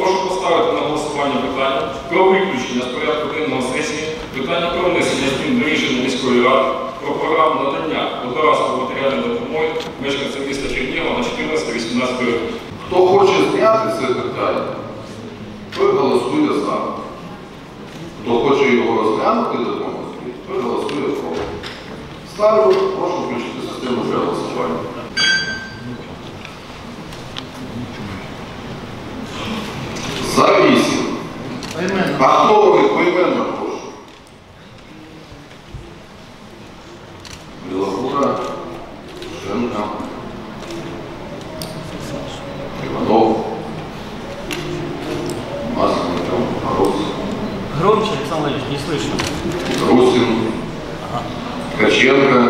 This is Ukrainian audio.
Прошу поставити на голосування питання про виключення з порядку денного сесії питання про внесення змін до рішення міської ради про програму надання одноразової матеріальної допомоги мешканцям міста Чернігова на 14-18 років. Хто хоче зняти це питання, той голосує за. Хто хоче його розглянути допомогти, той голосує проти. Ставлю, прошу включити. За вісім. А хто ви поіменно прошу? Білогура, Шенка, Иванов, Масленников, Мороз, Громче, Александр Владимирович, не слышно. Русин, Ткаченко, Федоров,